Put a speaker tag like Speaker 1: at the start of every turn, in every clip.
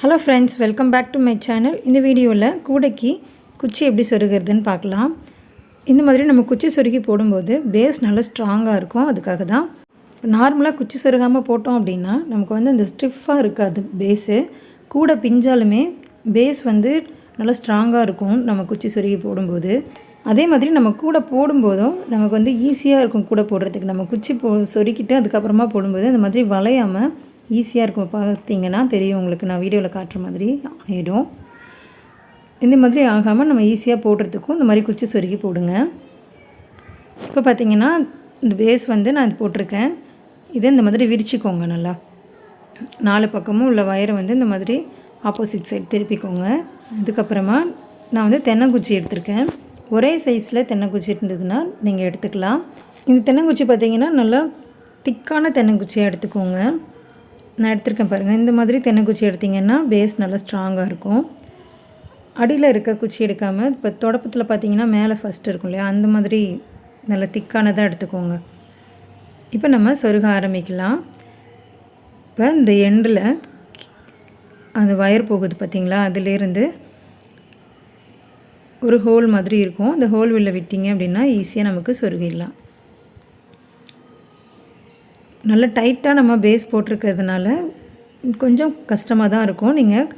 Speaker 1: Hello friends welcome back to my channel இந்த வீடியோவில் கூடைக்கு குச்சி எப்படி சொருகிறதுன்னு பார்க்கலாம். இந்த மாதிரி நம்ம குச்சி சொருகி போடும்போது பேஸ் நல்லா ஸ்ட்ராங்காக இருக்கும். அதுக்காக தான் நார்மலாக குச்சி சொருகாமல் போட்டோம் அப்படின்னா நமக்கு வந்து அந்த ஸ்டிஃபாக இருக்காது பேஸு கூடை பிஞ்சாலுமே பேஸ் வந்து நல்லா ஸ்ட்ராங்காக இருக்கும் நம்ம குச்சி சொருகி போடும்போது. அதே மாதிரி நம்ம கூட போடும்போதும் நமக்கு வந்து ஈஸியாக இருக்கும் கூட போடுறதுக்கு. நம்ம குச்சி போ சொருக்கிட்டு அதுக்கப்புறமா போடும்போது அந்த மாதிரி வளையாமல் ஈஸியாக இருக்கும். பார்த்தீங்கன்னா தெரியும் உங்களுக்கு. நான் வீடியோவில் காட்டுற மாதிரி ஆயிடும். இந்த மாதிரி ஆகாமல் நம்ம ஈஸியாக போடுறதுக்கும் இந்த மாதிரி குச்சி சொருகி போடுங்க. இப்போ பார்த்தீங்கன்னா இந்த பேஸ் வந்து நான் இது போட்டிருக்கேன். இதை இந்த மாதிரி விரிச்சுக்கோங்க நல்லா. நாலு பக்கமும் உள்ள வயரை வந்து இந்த மாதிரி ஆப்போசிட் சைடு திருப்பிக்கோங்க. அதுக்கப்புறமா நான் வந்து தென்னங்குச்சி எடுத்திருக்கேன். ஒரே சைஸில் தென்னங்குச்சி இருந்ததுன்னா நீங்கள் எடுத்துக்கலாம். இந்த தென்னங்குச்சி பார்த்தீங்கன்னா நல்லா திக்கான தென்னங்குச்சியாக எடுத்துக்கோங்க. நான் எடுத்திருக்கேன் பாருங்கள் இந்த மாதிரி தென்னைக்குச்சி எடுத்திங்கன்னா பேஸ் நல்லா ஸ்ட்ராங்காக இருக்கும். அடியில் இருக்க குச்சி எடுக்காமல் இப்போ தொடப்பத்தில் பார்த்தீங்கன்னா மேலே ஃபஸ்ட்டு இருக்கும் இல்லையா? அந்த மாதிரி நல்ல திக்கானதாக எடுத்துக்கோங்க. இப்போ நம்ம சொருக ஆரம்பிக்கலாம். இப்போ இந்த எண்டில் அந்த ஒயர் போகுது பார்த்தீங்களா அதுலேருந்து ஒரு ஹோல் மாதிரி இருக்கும். அந்த ஹோல் உள்ள விட்டிங்க அப்படின்னா ஈஸியாக நமக்கு சொருகிடலாம். நல்ல டைட்டாக நம்ம பேஸ் போட்டிருக்கிறதுனால கொஞ்சம் கஷ்டமாக தான் இருக்கும். நீங்கள்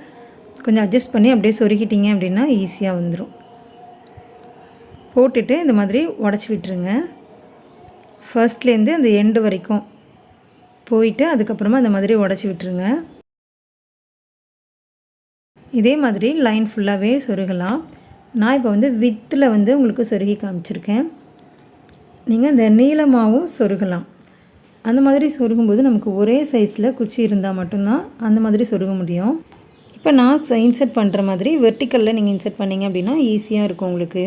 Speaker 1: கொஞ்சம் அட்ஜஸ்ட் பண்ணி அப்படியே சொருகிட்டீங்க அப்படின்னா ஈஸியாக வந்துடும் போட்டுட்டு இந்த மாதிரி உடச்சி விட்டுருங்க. ஃபர்ஸ்ட்லேருந்து அந்த எண்டு வரைக்கும் போயிட்டு அதுக்கப்புறமா இந்த மாதிரி உடச்சி விட்டுருங்க. இதே மாதிரி லைன் ஃபுல்லாகவே சொருகலாம். நான் இப்போ வந்து வித்தில் வந்து உங்களுக்கு சொருகி காமிச்சிருக்கேன். நீங்கள் இந்த நீளமாகவும் சொருகலாம். அந்த மாதிரி சொருகும்போது நமக்கு ஒரே சைஸில் குச்சி இருந்தால் மட்டும்தான் அந்த மாதிரி சொருக முடியும். இப்போ நான் இன்சர்ட் பண்ணுற மாதிரி வெர்டிக்கலில் நீங்கள் இன்சர்ட் பண்ணிங்க அப்படின்னா ஈஸியாக இருக்கும் உங்களுக்கு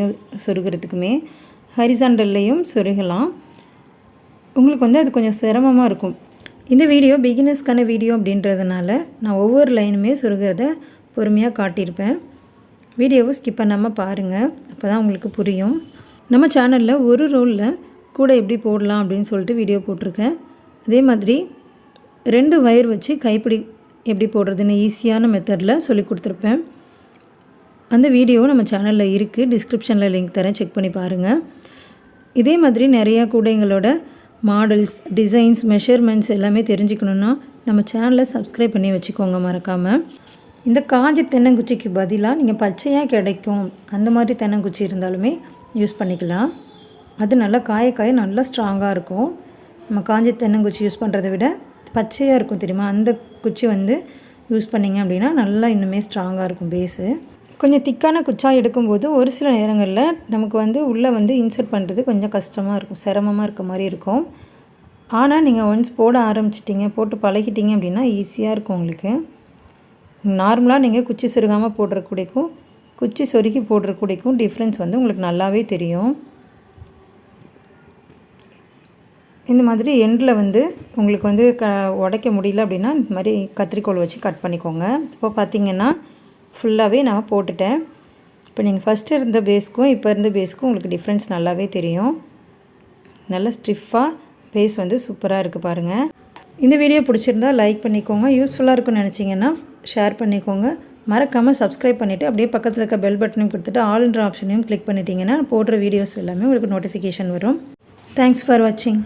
Speaker 1: சொருகிறதுக்குமே. ஹரிசாண்டல்லையும் சொருகலாம். உங்களுக்கு வந்து அது கொஞ்சம் சிரமமாக இருக்கும். இந்த வீடியோ பிகினர்ஸ்க்கான வீடியோ அப்படின்றதுனால நான் ஒவ்வொரு லைனுமே சொருகிறத பொறுமையாக காட்டியிருப்பேன். வீடியோவை ஸ்கிப் பண்ணாமல் பாருங்கள் அப்போ தான் உங்களுக்கு புரியும். நம்ம சேனலில் ஒரு ரோலில் கூட எப்படி போடலாம் அப்படின்னு சொல்லிட்டு வீடியோ போட்டிருக்கேன். அதே மாதிரி ரெண்டு வயர் வச்சு கைப்பிடி எப்படி போடுறதுன்னு ஈஸியான மெத்தடில் சொல்லி கொடுத்துருப்பேன். அந்த வீடியோ நம்ம சேனலில் இருக்குது டிஸ்கிரிப்ஷனில் லிங்க் தரேன். செக் பண்ணி பாருங்கள் இதே மாதிரி நிறையா கூடைங்களோட மாடல்ஸ் டிசைன்ஸ் மெஷர்மெண்ட்ஸ் எல்லாமே தெரிஞ்சுக்கணுன்னா நம்ம சேனலை சப்ஸ்கிரைப் பண்ணி வச்சுக்கோங்க மறக்காமல் இந்த காஞ்ச தென்னங்குச்சிக்கு பதிலாக நீங்கள் பச்சையாக கிடைக்கும் அந்த மாதிரி தென்னங்குச்சி இருந்தாலுமே யூஸ் பண்ணிக்கலாம். அது நல்லா காய காய நல்லா ஸ்ட்ராங்காக இருக்கும். நம்ம காஞ்சி தென்னங்குச்சி யூஸ் பண்ணுறத விட பச்சையாக இருக்கும் தெரியுமா? அந்த குச்சி வந்து யூஸ் பண்ணிங்க அப்படின்னா நல்லா இன்னுமே ஸ்ட்ராங்காக இருக்கும் பேஸு கொஞ்சம் திக்கான குச்சாக எடுக்கும்போது ஒரு சில நேரங்களில் நமக்கு வந்து உள்ளே வந்து இன்சர்ட் பண்ணுறது கொஞ்சம் கஷ்டமாக இருக்கும் சிரமமாக இருக்க மாதிரி இருக்கும். ஆனால் நீங்கள் ஒன்ஸ் போட ஆரம்பிச்சிட்டிங்க போட்டு பழகிட்டீங்க அப்படின்னா ஈஸியாக இருக்கும் உங்களுக்கு. நார்மலாக நீங்கள் குச்சி சொருகாமல் போடுற கூடைக்கும் குச்சி சொருகி போடுற கூடைக்கும் டிஃப்ரென்ஸ் வந்து உங்களுக்கு நல்லாவே தெரியும். இந்த மாதிரி எண்டில் வந்து உங்களுக்கு வந்து க உடைக்க முடியல அப்படின்னா இந்த மாதிரி கத்திரிக்கோள் வச்சு கட் பண்ணிக்கோங்க. இப்போ பார்த்தீங்கன்னா ஃபுல்லாகவே நான் போட்டுட்டேன். இப்போ நீங்கள் ஃபஸ்ட்டு இருந்த பேஸ்க்கும் இப்போ இருந்த பேஸ்க்கும் உங்களுக்கு டிஃப்ரென்ஸ் நல்லாவே தெரியும். நல்லா ஸ்டிஃபாக பேஸ் வந்து சூப்பராக இருக்குது பாருங்கள் இந்த வீடியோ பிடிச்சிருந்தா லைக் பண்ணிக்கோங்க. யூஸ்ஃபுல்லாக இருக்கும்னு நினச்சிங்கன்னா ஷேர் பண்ணிக்கோங்க. மறக்காமல் சப்ஸ்கிரைப் பண்ணிவிட்டு அப்படியே பக்கத்தில் இருக்க பெல் பட்டனையும் கொடுத்துட்டு ஆல்ன்ற ஆப்ஷனையும் கிளிக் பண்ணிட்டீங்கன்னா போடுற வீடியோஸ் எல்லாமே உங்களுக்கு நோட்டிஃபிகேஷன் வரும். தேங்க்ஸ் ஃபார் வாட்சிங்